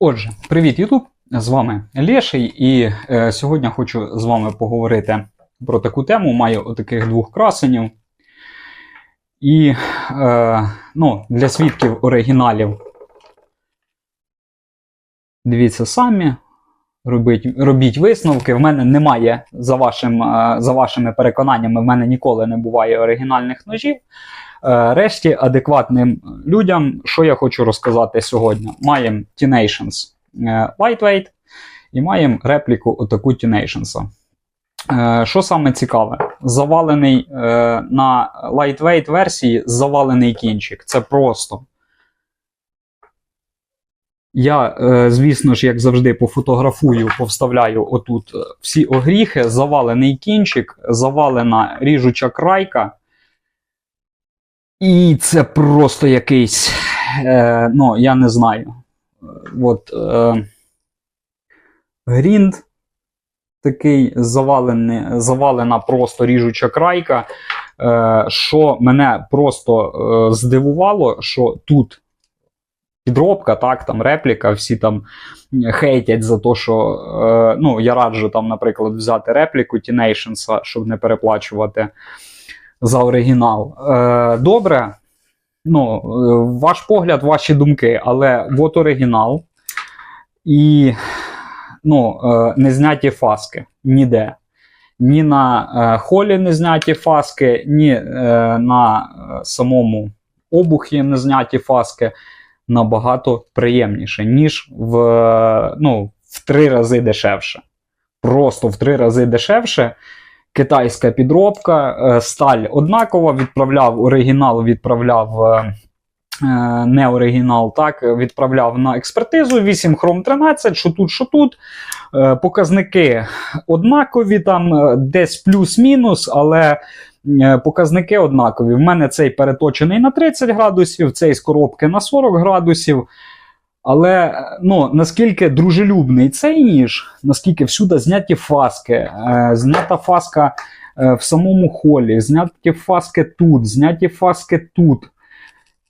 Отже, привіт, Ютуб! З вами Леший, і е, сьогодні хочу з вами поговорити про таку тему. Маю отаких двох красенів. І е, ну, для свідків оригіналів. Дивіться самі, робіть, робіть висновки. В мене немає, за, вашим, е, за вашими переконаннями, в мене ніколи не буває оригінальних ножів. Е, Решті адекватним людям, що я хочу розказати сьогодні. Маємо T-Nations е, Lightweight і маємо репліку отаку T-Nations. Що саме цікаве? Завалений на Lightweight версії завалений кінчик. Це просто. Я, е, звісно ж, як завжди, пофотографую, повставляю отут е, всі огріхи, завалений кінчик, завалена ріжуча крайка. І це просто якийсь, е, ну, я не знаю. От, е, грінд такий завалений, завалена просто ріжуча крайка. Е, що мене просто е, здивувало, що тут підробка, так, там репліка, всі там хейтять за те, що е, ну, я раджу там, наприклад, взяти репліку T-Nations, щоб не переплачувати за оригінал. Е, добре, ну, е, ваш погляд, ваші думки, але от оригінал і ну, е, не зняті фаски ніде. Ні на е, холі не зняті фаски, ні е, на е, самому обухі не зняті фаски набагато приємніше, ніж в, ну, в три рази дешевше. Просто в три рази дешевше. Китайська підробка, е, сталь однакова, відправляв оригінал, відправляв е, е, не оригінал, так, відправляв на експертизу 8 хром 13, що тут, що тут. Показники однакові, там десь плюс-мінус, але показники однакові. В мене цей переточений на 30 градусів, цей з коробки на 40 градусів. Але е, ну, наскільки дружелюбний цей ніж, наскільки всюди зняті фаски, е, знята фаска е, в самому холі, зняті фаски тут, зняті фаски тут.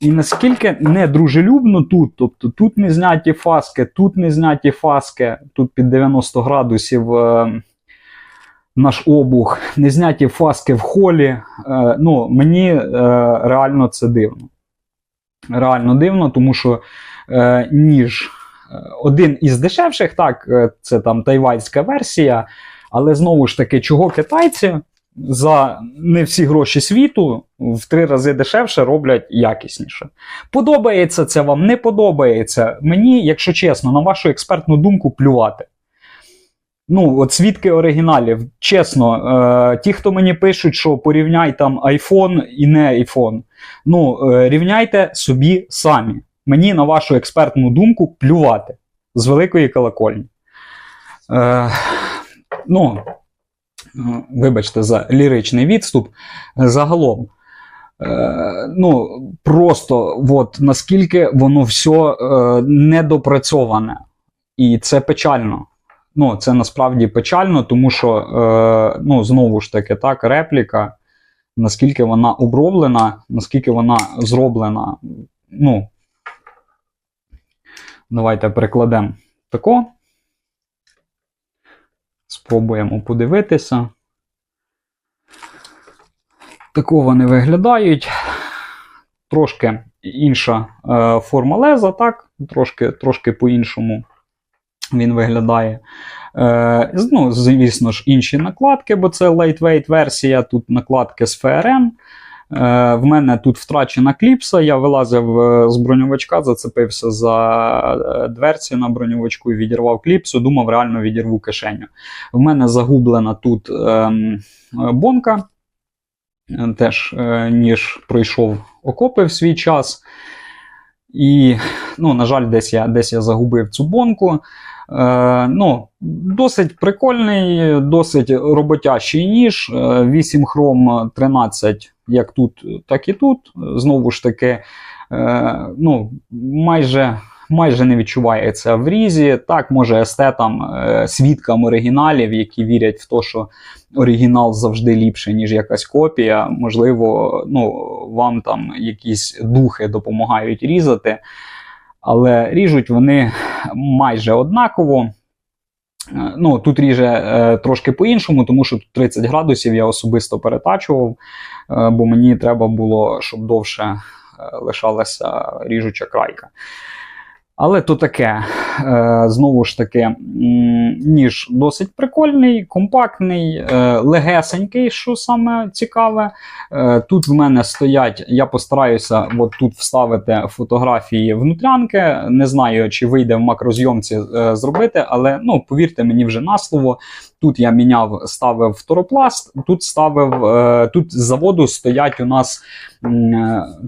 І наскільки не дружелюбно тут, тобто тут не зняті фаски, тут не зняті фаски, тут під 90 градусів е, наш обух, не зняті фаски в холі. Е, ну, мені е, реально це дивно. Реально дивно, тому що е, ніж е, один із дешевших, так, е, це там тайванська версія, але знову ж таки, чого китайці за не всі гроші світу в три рази дешевше роблять якісніше. Подобається це вам, не подобається. Мені, якщо чесно, на вашу експертну думку плювати. Ну, от свідки оригіналів, чесно, е, ті, хто мені пишуть, що порівняй там iPhone і не iPhone, ну, е, рівняйте собі самі. Мені на вашу експертну думку плювати з великої колокольні. Е, ну, е, вибачте за ліричний відступ. Загалом, е, ну, просто от, наскільки воно все е, недопрацьоване. І це печально. Ну, це насправді печально, тому що, е, ну, знову ж таки, так, репліка, наскільки вона оброблена, наскільки вона зроблена. Ну, давайте перекладемо тако. Спробуємо подивитися. Тако вони виглядають. Трошки інша е, форма леза, так? Трошки, трошки по-іншому він виглядає. Е, ну, звісно ж, інші накладки, бо це lightweight версія. Тут накладки з ФРН. Е, в мене тут втрачена кліпса. Я вилазив е, з броньовичка, зацепився за е, дверці на броньовичку і відірвав кліпсу. Думав, реально відірву кишеню. В мене загублена тут ем, бонка. Е, Теж е, ніж пройшов окопи в свій час. І, ну, на жаль, десь я, десь я загубив цю бонку. Е, ну, Досить прикольний, досить роботящий ніж. Е, 8 хром 13, як тут, так і тут. Знову ж таки, е, ну, майже, майже не відчувається в різі. Так, може, естетам, е, свідкам оригіналів, які вірять в те, що оригінал завжди ліпше, ніж якась копія. Можливо, ну, вам там якісь духи допомагають різати. Але ріжуть вони майже однаково. Е, Ну, тут ріже е, трошки по-іншому, тому що тут 30 градусів я особисто перетачував, е, бо мені треба було, щоб довше е, лишалася ріжуча крайка. Але то таке, е, знову ж таки, ніж досить прикольний, компактний, е, легесенький, що саме цікаве. Е, Тут в мене стоять, я постараюся от тут вставити фотографії внутрянки. Не знаю, чи вийде в макрозйомці зробити, але ну, повірте мені вже на слово. Тут я міняв, ставив фторопласт, тут ставив, тут з заводу стоять у нас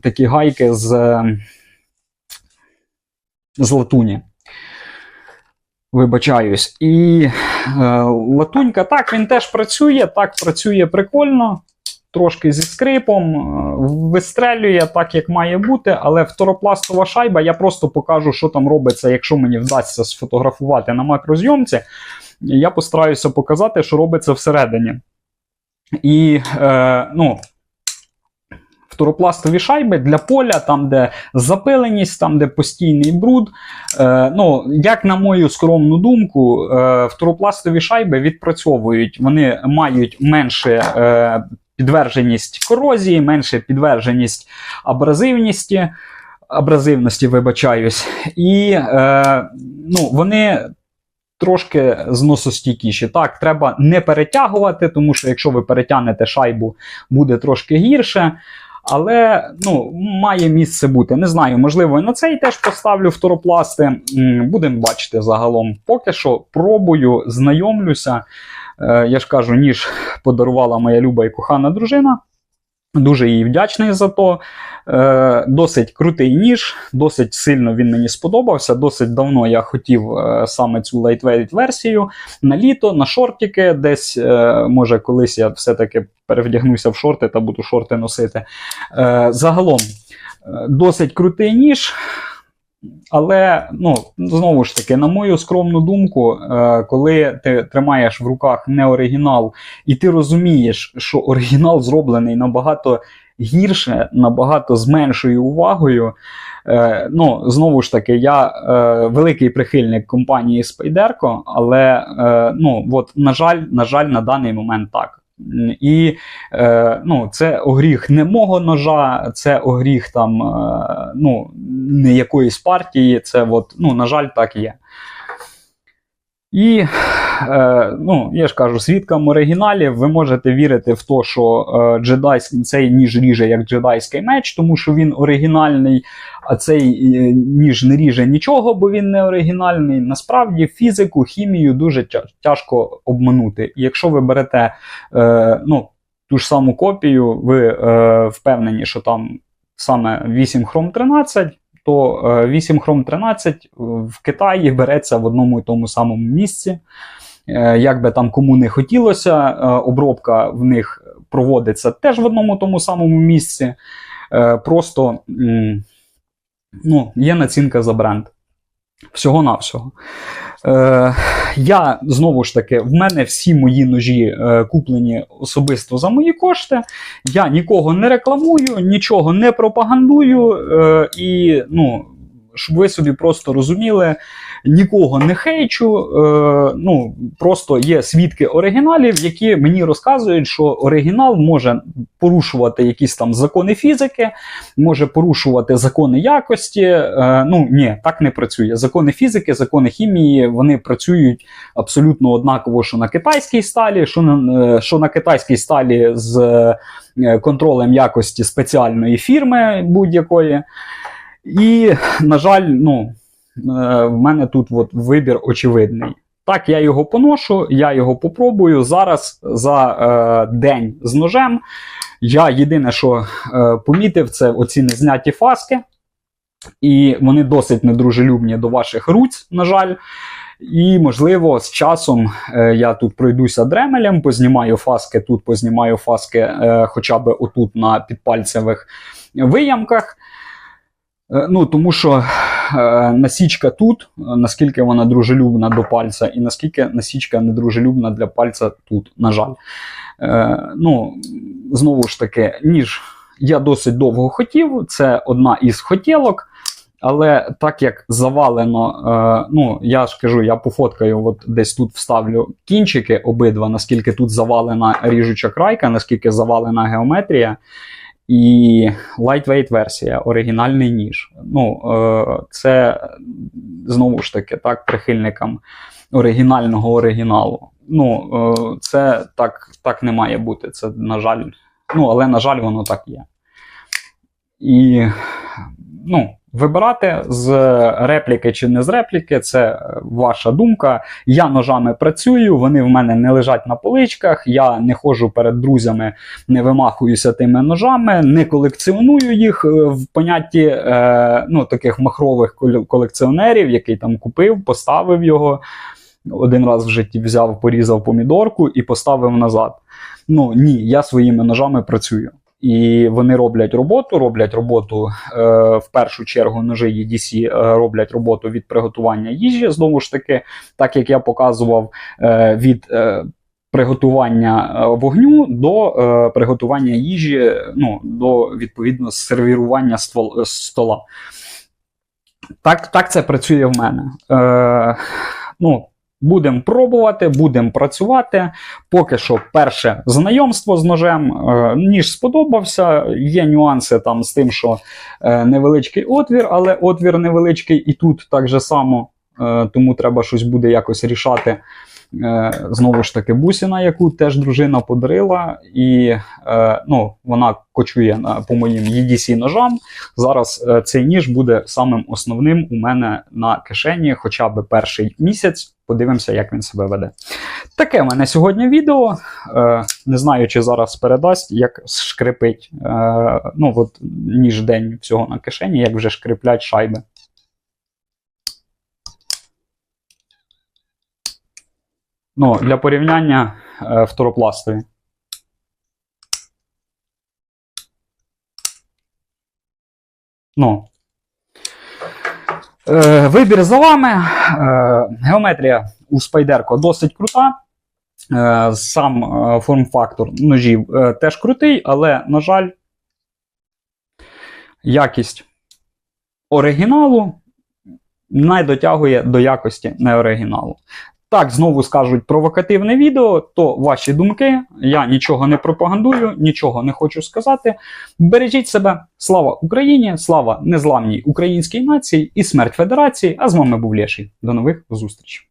такі гайки з, з латуні. Вибачаюсь. І е, латунька, так, він теж працює, так працює прикольно, трошки зі скрипом, е, вистрелює так, як має бути, але второпластова шайба, я просто покажу, що там робиться, якщо мені вдасться сфотографувати на макрозйомці. Я постараюся показати, що робиться всередині. І е, ну, фторопластові шайби для поля, там, де запиленість, там, де постійний бруд. Е, ну, як на мою скромну думку, е, фторопластові шайби відпрацьовують, вони мають менше е, підверженість корозії, менше підверженість абразивності, абразивності, вибачаюсь, і е, ну, вони. Трошки зносостійкіші. Так, треба не перетягувати, тому що якщо ви перетягнете шайбу, буде трошки гірше. Але ну, має місце бути. Не знаю, можливо, на цей теж поставлю фторопласти. Будемо бачити загалом. Поки що пробую, знайомлюся. Е, я ж кажу, ніж подарувала моя люба і кохана дружина. Дуже їй вдячний за то. Е, досить крутий ніж, досить сильно він мені сподобався. Досить давно я хотів е, саме цю лайтвейт версію на літо, на шортики. Десь, е, може, колись я все-таки перевдягнуся в шорти та буду шорти носити. Е, загалом, е, досить крутий ніж. Але ну, знову ж таки, на мою скромну думку, е, коли ти тримаєш в руках не оригінал, і ти розумієш, що оригінал зроблений набагато гірше, набагато з меншою увагою. Е, ну, знову ж таки, я е, великий прихильник компанії Spyderco, але ну, от, на жаль, на жаль, на даний момент так. І е, ну, це огріх не мого ножа, це огріх там, е, ну, не якоїсь партії. Це, от, ну, на жаль, так є. І е, ну, я ж кажу, свідкам оригіналів ви можете вірити в те, що е, джедайський, цей ніж ріже як джедайський меч, тому що він оригінальний, а цей е, ніж не ріже нічого, бо він не оригінальний. Насправді фізику, хімію дуже тяжко обманути. І якщо ви берете е, ну, ту ж саму копію, ви е, впевнені, що там саме 8 хром 13 то е, 8 Chrome 13 в Китаї береться в одному і тому самому місці. Е, Як би там кому не хотілося, е, обробка в них проводиться теж в одному тому самому місці. Е, Просто ну, є націнка за бренд. Всього-навсього. Е, я знову ж таки, в мене всі мої ножі е, куплені особисто за мої кошти. Я нікого не рекламую, нічого не пропагандую. Е, і, ну, щоб ви собі просто розуміли, нікого не хейчу. Е, ну, просто є свідки оригіналів, які мені розказують, що оригінал може порушувати якісь там закони фізики, може порушувати закони якості. Е, ну, ні, так не працює. Закони фізики, закони хімії, вони працюють абсолютно однаково, що на китайській сталі, що на, е, що на китайській сталі з е, контролем якості спеціальної фірми будь-якої. І, на жаль, ну, в мене тут от вибір очевидний. Так, я його поношу, я його попробую. Зараз за е, день з ножем. Я єдине, що е, помітив, це оці незняті фаски. І вони досить недружелюбні до ваших руць, на жаль. І, можливо, з часом е, я тут пройдуся дремелем, познімаю фаски, тут познімаю фаски е, хоча б отут на підпальцевих виямках. Е, Ну, тому що е, насічка тут, е, наскільки вона дружелюбна до пальця, і наскільки насічка недружелюбна для пальця тут, на жаль. Е, ну, знову ж таки, ніж я досить довго хотів, це одна із хотілок. Але так як завалено, е, ну я ж кажу, я пофоткаю, от десь тут вставлю кінчики обидва, наскільки тут завалена ріжуча крайка, наскільки завалена геометрія. І lightweight версія, оригінальний ніж. Ну, е, це знову ж таки так, прихильникам оригінального оригіналу. Ну, е, це так, так не має бути. Це, на жаль, ну, але, на жаль, воно так є. І ну, вибирати з репліки чи не з репліки, це ваша думка. Я ножами працюю, вони в мене не лежать на поличках, я не ходжу перед друзями, не вимахуюся тими ножами, не колекціоную їх е, в понятті е, ну, таких махрових коле- колекціонерів, який там купив, поставив його. Один раз в житті взяв, порізав помідорку і поставив назад. Ну ні, я своїми ножами працюю. І вони роблять роботу, роблять роботу е, в першу чергу ножи EDC е, роблять роботу від приготування їжі. Знову ж таки, так як я показував е, від е, приготування е, вогню до е, приготування їжі, ну, до відповідно сервірування ствол, стола. Так, так це працює в мене. Е, ну, Будемо пробувати, будемо працювати. Поки що, перше знайомство з ножем. Е, ніж сподобався. Є нюанси там з тим, що е, невеличкий отвір, але отвір невеличкий і тут так же само. Е, тому треба щось буде якось рішати. Е, знову ж таки, бусина, яку теж дружина подарила, і е, ну, вона кочує по моїм EDC ножам. Зараз е, цей ніж буде самим основним у мене на кишені, хоча б перший місяць. Подивимося, як він себе веде. Таке в мене сьогодні відео. Е, не знаю, чи зараз передасть, як шкрипить е, ну, от, ніж день всього на кишені, як вже шкриплять шайби. Ну, для порівняння е, фторопластові. Ну. Е, вибір за вами. Е, геометрія у Спайдерко досить крута. Е, сам е, форм-фактор ножів е, теж крутий, але, на жаль, якість оригіналу не дотягує до якості неоригіналу. Так, знову скажуть провокативне відео, то ваші думки. Я нічого не пропагандую, нічого не хочу сказати. Бережіть себе. Слава Україні! Слава незламній українській нації і смерть Федерації. А з вами був Лєший. До нових зустрічей.